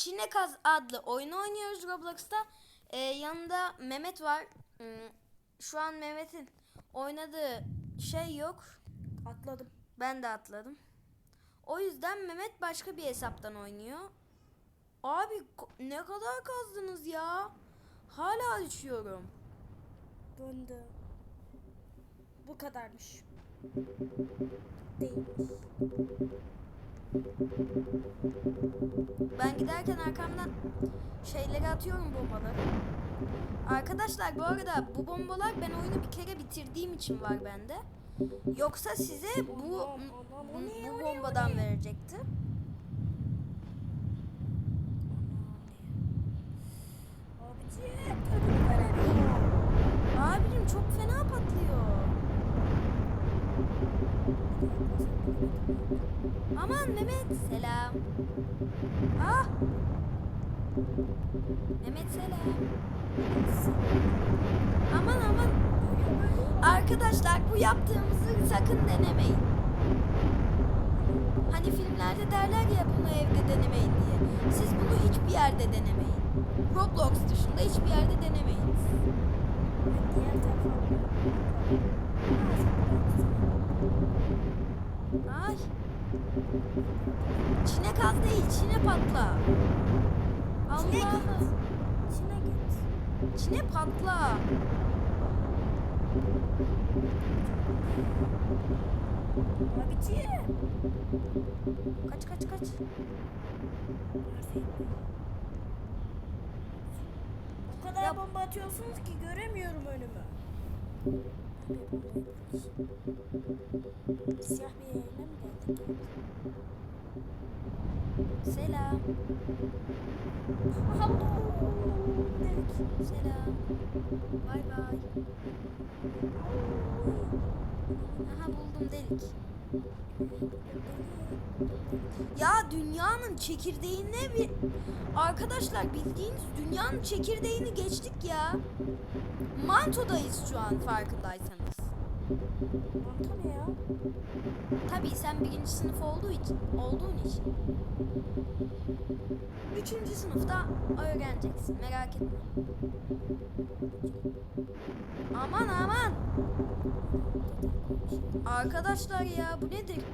Çinekaz adlı oyunu oynuyoruz Roblox'ta. Ee, yanında Mehmet var. Hmm, Şu an Mehmet'in oynadığı şey yok. Atladım. Ben de atladım. O yüzden Mehmet başka bir hesaptan oynuyor. Abi ne kadar kazdınız ya? Hala düşüyorum. Döndü. Bu kadarmış. Değilmiş. Ben giderken arkamdan şeyleri atıyorum bombaları. Arkadaşlar bu arada bu bombalar ben oyunu bir kere bitirdiğim için var bende. Yoksa size bu bu, bu bombadan verecekti. Abici ödül veremiyor. Abicim çok fena patlıyor. Aman Mehmet selam. Ah. Mehmet selam. Aman aman. Arkadaşlar bu yaptığımızı sakın denemeyin. Hani filmlerde derler ya bunu evde denemeyin diye. Siz bunu hiçbir yerde denemeyin. Roblox dışında hiçbir yerde denemeyin. Diğer tarafa. Ay. Çine kaz değil, çine patla. Çine Allah. git. İçine git. Çine patla. Abici. Kaç kaç kaç. O kadar Ya- bomba atıyorsunuz ki göremiyorum önümü. Siyah bir yerine mi geldik? Selam. Aha dedik. Selam. Bay bay. Aha buldum delik. Ya dünyanın çekirdeğine bir... Arkadaşlar bildiğiniz dünyanın çekirdeğini geçtik ya. Mantodayız şu an farkındaysanız. Manta ne ya? Tabii sen birinci sınıf olduğu için, olduğun için. Üçüncü sınıfta öğreneceksin merak etme. Aman aman. Arkadaşlar ya bu nedir?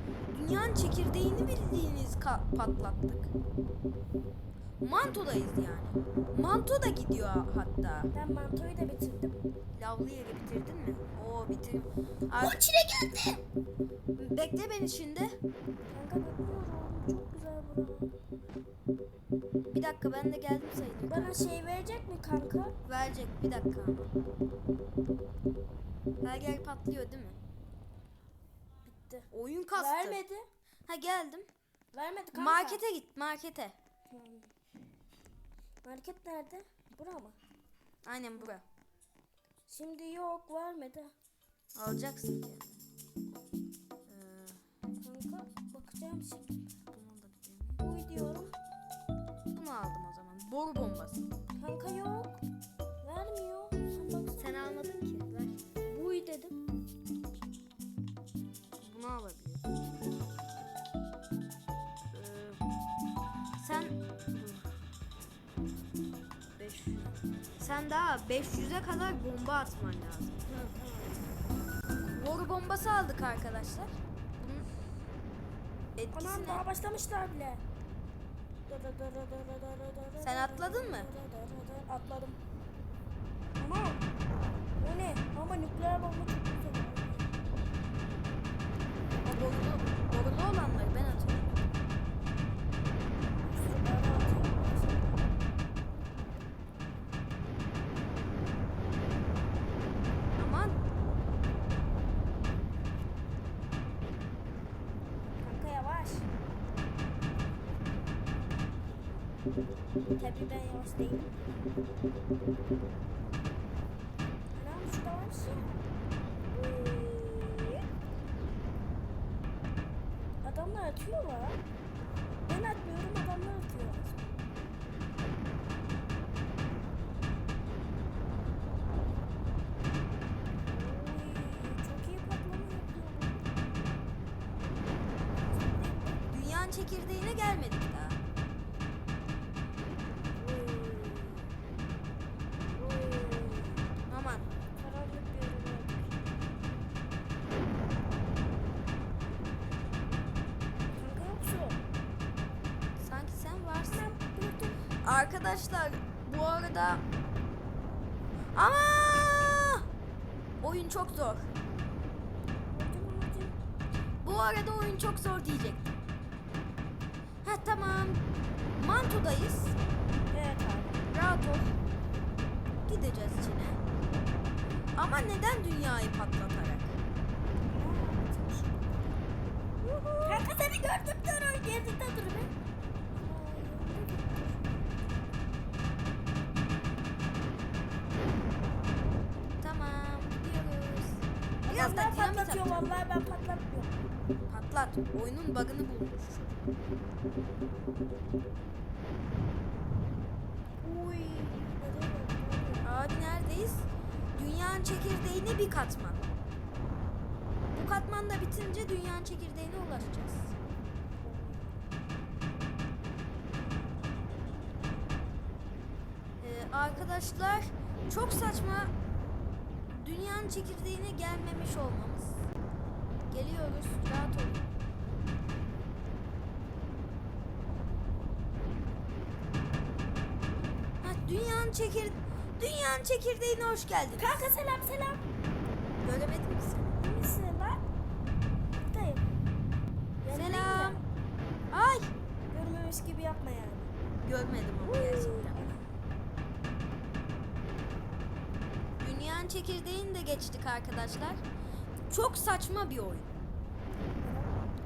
Dünyanın çekirdeğini bildiğiniz patlattık. Mantodayız yani. Manto da gidiyor hatta. Ben mantoyu da bitirdim. Lavlı yeri bitirdin mi? Oo bitir. O Ar- çile geldi. Bekle beni şimdi. Kanka bekliyorum. Çok güzel bura. Bir dakika ben de geldim sayılır. Bana şey verecek mi kanka? Verecek bir dakika. Her yer patlıyor değil mi? Bitti. Oyun kastı. Vermedi. Ha geldim. Vermedi kanka. Markete git markete. Hmm. Market nerede? Bura mı? Aynen bura. Şimdi yok vermedi. Alacaksın diye. Ee, Kanka bakacağım şimdi. bunu da bitireyim. Bu diyorum. Bunu aldım o zaman. Boru bombası. Kanka yok. 500. Sen daha 500'e kadar bomba atman lazım. Boru bombası aldık arkadaşlar. Bunun Anam etkisini daha başlamışlar bile. Sen atladın mı? Atladım. Ama o ne? Ama nükleer bomba çok güzel. o borulu, borulu olanları ben atıyorum. Aman Kanka yavaş. Tabii ben yavaş değilim. Anam şurada var şey. Uy. Adamlar atıyorlar. Ben atmıyorum adamlar atıyor. Çekirdeğine gelmedik Arkadaşlar bu arada ama oyun çok zor. Bu arada oyun çok zor diyecektim. Ha tamam. Manto'dayız. Evet abi. Rahat ol. Gideceğiz içine. Ama neden dünyayı patlatarak? Kanka seni gördüm dur o geride dur Biraz da ben dinamit patlatıyorum vallahi ben patlatmıyorum. Patlat. Oyunun bug'ını bulmuş. Uy. Abi neredeyiz? Dünyanın çekirdeğine bir katman. Bu katman da bitince dünyanın çekirdeğine ulaşacağız. Ee, arkadaşlar çok saçma dünyanın çekirdeğine gelmemiş olmamız. Geliyoruz. Rahat olun. Ha, dünyanın çekir dünyanın çekirdeğine hoş geldin. Kanka selam selam. Göremedim mi seni? Misin lan? Buradayım. Selam. Ay Görmemiş gibi yapma yani. görmedim onu gerçekten. Dünyanın çekirdeğini de geçtik arkadaşlar. Çok saçma bir oyun.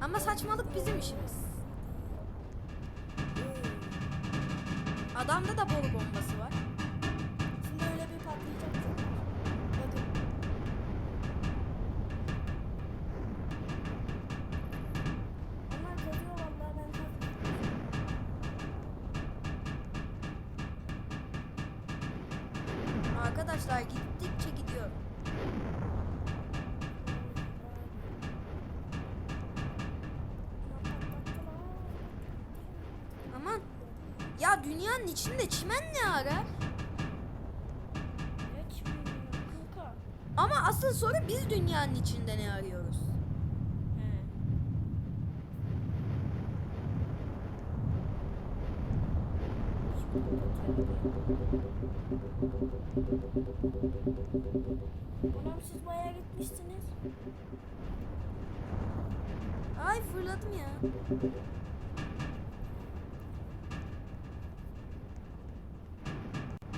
Ama saçmalık bizim işimiz. Adamda da boru bombası var. Arkadaşlar gittikçe gidiyor. Aman. Ya dünyanın içinde çimen ne kanka. Ama asıl soru biz dünyanın içinde ne arıyoruz? He. Anam siz bayağı gitmişsiniz. Ay fırladım ya.